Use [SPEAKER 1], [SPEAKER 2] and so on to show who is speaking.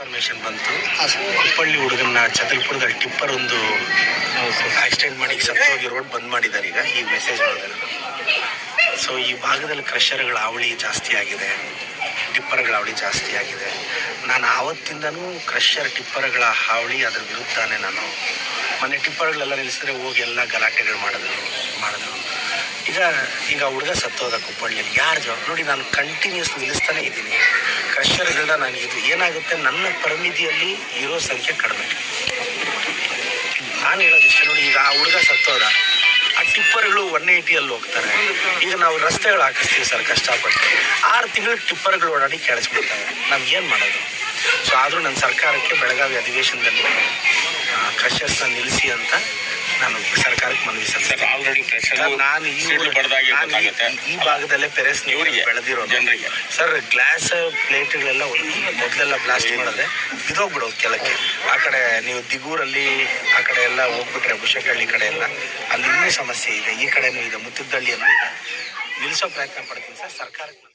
[SPEAKER 1] Information ಬಂತು. ಕುಪ್ಪಳ್ಳಿ ಹುಡುಗನ ಚತಲ್ಪುರದಲ್ಲಿ tipper ಒಂದು ಆಕ್ಸಿಡೆಂಟ್ ಮಾಡಿ ಸತ್ತೋಗಿ ರೋಡ್ ಬಂದ್ ಮಾಡಿದ್ದಾರೆ ಈಗ. ಈ ಮೆಸೇಜ್ ಮಾಡಿದ್ದಾರೆ ಸೊ ಈ ಭಾಗದಲ್ಲಿ ಕ್ರಷರ್ಗಳ ಅವಳಿ ಜಾಸ್ತಿ ಆಗಿದೆ. ಟಿಪ್ಪರ್ಗಳ ಅವಳಿ ಜಾಸ್ತಿ ಆಗಿದೆ. ನಾನು ಆವತ್ತಿಂದನೂ ಕ್ರಷರ್ ಟಿಪ್ಪರ್ಗಳ ಹಾವಳಿ ಅದ್ರ ವಿರುದ್ಧನೇ ನಾನು. ಮೊನ್ನೆ ಟಿಪ್ಪರ್ಗಳೆಲ್ಲ ನಿಲ್ಲಿಸಿದ್ರೆ ಹೋಗಿ ಎಲ್ಲ ಗಲಾಟೆಗಳು ಮಾಡಿದ್ರು ಮಾಡಿದ್ರು. ಈಗ ಈಗ ಹುಡುಗ ಸತ್ತೋದ ಕುಪ್ಪಳ್ಳಿಯಲ್ಲಿ ಯಾರು ಜವಾಬ್? ನೋಡಿ, ನಾನು ಕಂಟಿನ್ಯೂಸ್ ನಿಲ್ಲಿಸ್ತಾನೆ ಇದ್ದೀನಿ. ಕ್ರಷರ್ಗಳನ್ನ ನಾನು ಇದು ಏನಾಗುತ್ತೆ? ನನ್ನ ಪರಿಮಿತಿಯಲ್ಲಿ ಇರೋ ಸಂಖ್ಯೆ ಕಡಿಮೆ. ನಾನು ಹೇಳೋದಿಷ್ಟೇ ನೋಡಿ, ಈಗ ಆ ಹುಡುಗ ಸತ್ತೋದ. ಆ ಟಿಪ್ಪರ್ಗಳು ಒನ್ ಏಯ್ಟಿಯಲ್ಲಿ ಹೋಗ್ತಾರೆ. ಈಗ ನಾವು ರಸ್ತೆಗಳು ಹಾಕಿಸ್ತೀವಿ ಸರ್, ಕಷ್ಟಪಟ್ಟು. ಆರು ತಿಂಗಳು ಟಿಪ್ಪರ್ಗಳು ಓಡಾಡಿ ಕೇಳಿಸ್ಬಿಡ್ತಾರೆ. ನಾವು ಏನು ಮಾಡೋದು? ಸೊ ಆದರೂ ನನ್ನ ಸರ್ಕಾರಕ್ಕೆ ಬೆಳಗಾವಿ ಅಧಿವೇಶನದಲ್ಲಿ ಕ್ರಷರ್ಸ್ನ ನಿಲ್ಲಿಸಿ ಅಂತ ನಾನು ಸರ್ಕಾರಕ್ಕೆ ಮನವಿ
[SPEAKER 2] ಸರ್
[SPEAKER 1] ಸಲ್ಲಿಸ್ತೇನೆ
[SPEAKER 2] ಆಲ್ರೆಡಿ
[SPEAKER 1] ನಾನು ಈ ಈ- ಭಾಗದಲ್ಲೇ ಪೆರೆಸ್
[SPEAKER 2] ನೀವು
[SPEAKER 1] ಬೆಳೆದಿರೋ
[SPEAKER 2] ಜನರಿಗೆ.
[SPEAKER 1] ಸರ್ ಗ್ಲಾಸ್ ಪ್ಲೇಟ್ಗಳೆಲ್ಲ ಮೊದಲೆಲ್ಲ ಬ್ಲಾಸ್ಟ್ ಮಾಡಿದ್ರೆ ಇದೋಗ್ಬಿಡೋದು ಕೆಳಕ್ಕೆ. ಆ ಕಡೆ ನೀವು ದಿಗೂರಲ್ಲಿ ಆ ಕಡೆ ಎಲ್ಲ ಹೋಗ್ಬಿಟ್ರೆ ಬುಷಕಳ್ಳಿ ಕಡೆ ಎಲ್ಲ ಅಲ್ಲಿ ಇನ್ನೂ ಸಮಸ್ಯೆ ಇದೆ. ಈ ಕಡೆನೂ ಇದೆ ಮುತ್ತಿದ್ದಳ್ಳಿಯಲ್ಲೂ ಇದೆ. ನಿಲ್ಲಿಸೋ ಪ್ರಯತ್ನ ಪಡ್ತೀನಿ ಸರ್ ಸರ್ಕಾರಕ್ಕೆ